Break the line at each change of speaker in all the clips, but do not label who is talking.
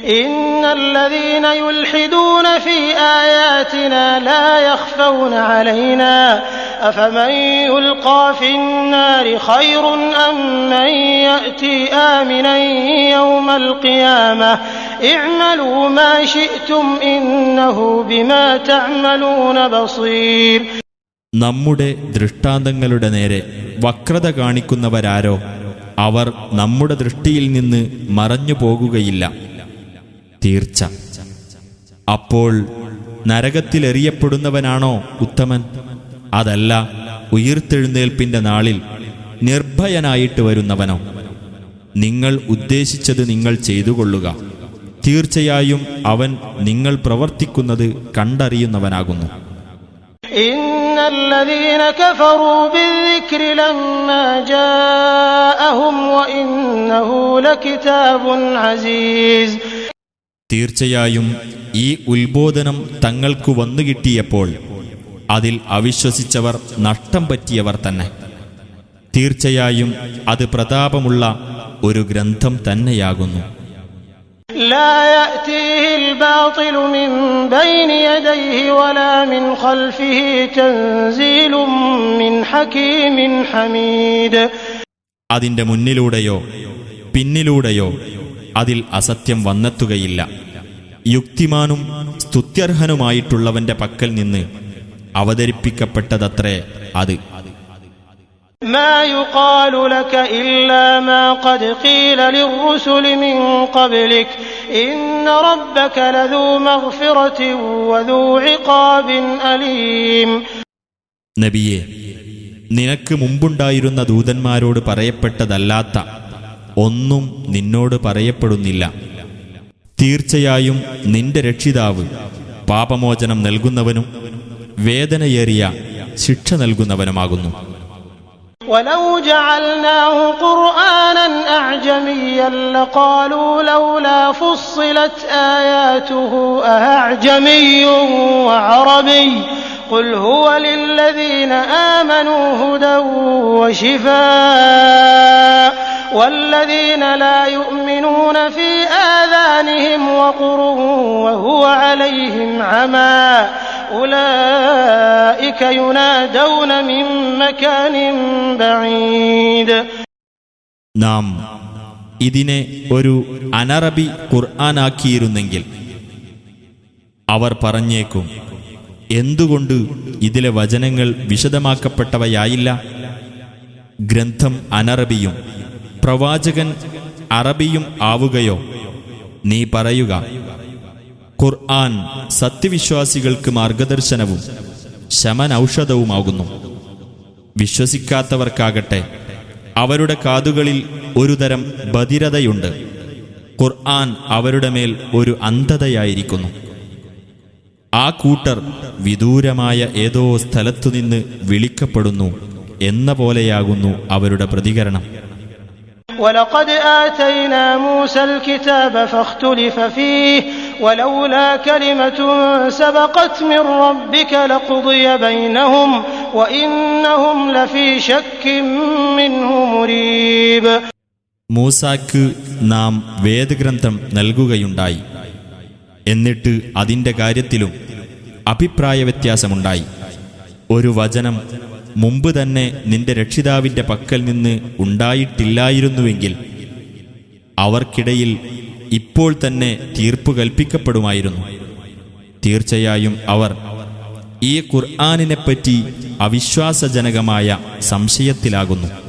إن الذين يلحدون في آياتنا لا يخفون علينا أفمن يلقى في النار خير أم من يأتي آمنا يوم القيامة اعملوا ما شئتم إنه بما تعملون بصير
നമ്മുടെ ദൃഷ്ടാന്തങ്ങളുടെ നേരെ വക്രത കാണിക്കുന്നവരാരോ അവർ നമ്മുടെ ദൃഷ്ടിയിൽ നിന്ന് മറഞ്ഞു പോകുകയില്ല തീർച്ച. അപ്പോൾ നരകത്തിലെറിയപ്പെടുന്നവനാണോ ഉത്തമൻ? അതല്ല ഉയർത്തെഴുന്നേൽപ്പിന്റെ നാളിൽ നിർഭയനായിട്ട് വരുന്നവനോ? നിങ്ങൾ ഉദ്ദേശിച്ചത് നിങ്ങൾ ചെയ്തുകൊള്ളുക. തീർച്ചയായും അവൻ നിങ്ങൾ പ്രവർത്തിക്കുന്നത് കണ്ടറിയുന്നവനാകുന്നു.
ജാഅഹും അസീസ്.
തീർച്ചയായും ഈ ഉത്ബോധനം തങ്ങൾക്കു വന്നുകിട്ടിയപ്പോൾ അതിൽ അവിശ്വസിച്ചവർ നഷ്ടം പറ്റിയവർ തന്നെ. തീർച്ചയായും അത് പ്രതാപമുള്ള ഒരു ഗ്രന്ഥം തന്നെയാകുന്നു. അതിന്റെ മുന്നിലൂടെയോ പിന്നിലൂടെയോ അതിൽ അസത്യം വന്നെത്തുകയില്ല യുക്തിമാനും സ്തുത്യർഹനുമായിട്ടുള്ളവന്റെ പക്കൽ നിന്ന് അവതരിപ്പിക്കപ്പെട്ടതത്രേ അത്
ما يقال لك إلا ما قد قيل للرسل من قبلك إن ربك لذو مغفرة وذو عقاب أليم
നബിയെ നിനക്ക് മുമ്പുണ്ടായിരുന്ന ദൂതന്മാരോട് പറയപ്പെട്ടതല്ലാത്ത ഒന്നും നിന്നോട് പറയപ്പെടുന്നില്ല തീർച്ചയായും നിന്റെ രക്ഷിതാവ് പാപമോചനം നൽകുന്നവനും വേദനയേറിയ ശിക്ഷ നൽകുന്നവനുമാകുന്നു
ولو جعلناه قرآنا أعجميا لقالوا لولا فصلت آياته أأعجمي وعربي قل هو للذين آمنوا هدى وشفاء والذين لا يؤمنون في آذانهم وقر وهو عليهم عمى أولئك ينادون من مكان بعيد
നാം ഇതിനെ ഒരു അനറബി ഖുർആനാക്കിയിരുന്നെങ്കിൽ അവർ പറഞ്ഞേക്കും എന്തുകൊണ്ട് ഇതിലെ വചനങ്ങൾ വിശദമാക്കപ്പെട്ടവയായില്ല ഗ്രന്ഥം അനറബിയും പ്രവാചകൻ അറബിയും ആവുകയോ? നീ പറയുക ഖുർആൻ സത്യവിശ്വാസികൾക്ക് മാർഗദർശനവും ശമനൌഷധവുമാകുന്നു. വിശ്വസിക്കാത്തവർക്കാകട്ടെ അവരുടെ കാതുകളിൽ ഒരുതരം ബധിരതയുണ്ട്. ഖുർആൻ അവരുടെ മേൽ ഒരു അന്ധതയായിരിക്കുന്നു. ആ കൂട്ടർ വിദൂരമായ ഏതോ സ്ഥലത്തുനിന്ന് വിളിക്കപ്പെടുന്നു എന്ന പോലെയാകുന്നു അവരുടെ പ്രതികരണം.
ولقد آتينا موسى الكتاب فاختلف فيه ولولا كلمة سبقت من ربك لقضي بينهم وإنهم لفي شك منه مريب
മൂസാക്ക് നാം വേദഗ്രന്ഥം നൽകുകയുണ്ടായി എന്നിട്ട് അതിൻ്റെ കാര്യത്തിലും അഭിപ്രായ വ്യത്യാസമുണ്ടായി ഒരു വചനം മുമ്പ് തന്നെ നിന്റെ രക്ഷിതാവിന്റെ പക്കൽ നിന്ന് ഉണ്ടായിട്ടില്ലായിരുന്നുവെങ്കിൽ അവർക്കിടയിൽ ഇപ്പോൾ തന്നെ തീർപ്പ് കൽപ്പിക്കപ്പെടുമായിരുന്നു. തീർച്ചയായും അവർ ഈ ഖുർആാനിനെപ്പറ്റി അവിശ്വാസജനകമായ സംശയത്തിലാകുന്നു.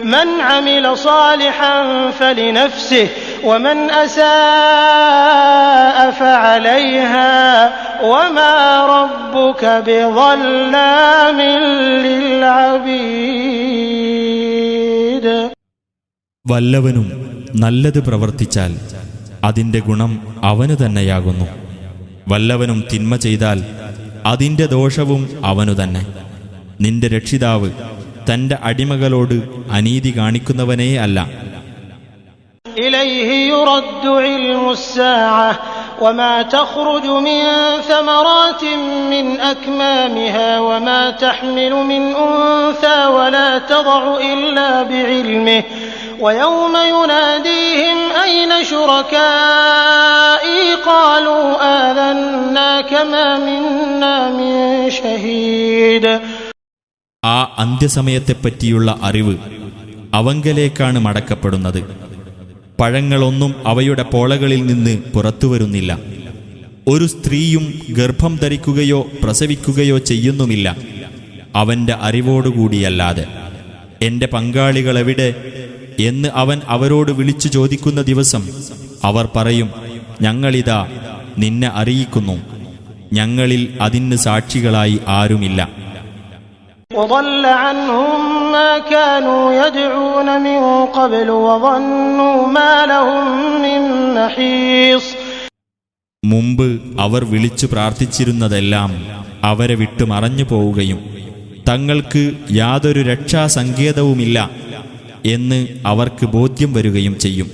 من عمل صالحا فلنفسه ومن أساء فعليها وما ربك بظلام للعبيد
വല്ലവനും നല്ലത് പ്രവർത്തിച്ചാൽ അതിന്റെ ഗുണം അവനു തന്നെയാകുന്നു വല്ലവനും തിന്മ ചെയ്താൽ അതിന്റെ ദോഷവും അവനു തന്നെ നിന്റെ രക്ഷിതാവ് തന്റെ അടിമകളോട് അനീതി കാണിക്കുന്നവനേ അല്ല
إليه يرد علم الساعة وما تخرج من ثمرات من أكمامها وما تحمل من أنثى ولا تضع إلا بعلمه ويوم يناديهم أين شركائي قالوا آذناك ما منا من شهيد
ആ അന്ത്യസമയത്തെപ്പറ്റിയുള്ള അറിവ് അവങ്കലേക്കാണ് മടക്കപ്പെടുന്നത്. പഴങ്ങളൊന്നും അവയുടെ പോളകളിൽ നിന്ന് പുറത്തു വരുന്നില്ല ഒരു സ്ത്രീയും ഗർഭം ധരിക്കുകയോ പ്രസവിക്കുകയോ ചെയ്യുന്നുമില്ല. അവന്റെ അറിവോടുകൂടിയല്ലാതെ. എന്റെ പങ്കാളികളെവിടെ? എന്ന് അവൻ അവരോട് വിളിച്ചു ചോദിക്കുന്ന ദിവസം അവർ പറയും ഞങ്ങളിതാ നിന്നെ അറിയിക്കുന്നു. ഞങ്ങളിൽ അതിന് സാക്ഷികളായി ആരുമില്ല.
وضل عنهم ما كانوا يدعون من قبل وظنوا ما لهم من محيص
മുമ്പ് അവർ വിളിച്ചു പ്രാർത്ഥിച്ചിരുന്നതെല്ലാം അവരെ വിട്ടു മറഞ്ഞു പോവുകയും തങ്ങൾക്ക് യാതൊരു രക്ഷാസങ്കേതവുമില്ല എന്ന് അവർക്ക് ബോധ്യം വരികയും ചെയ്യും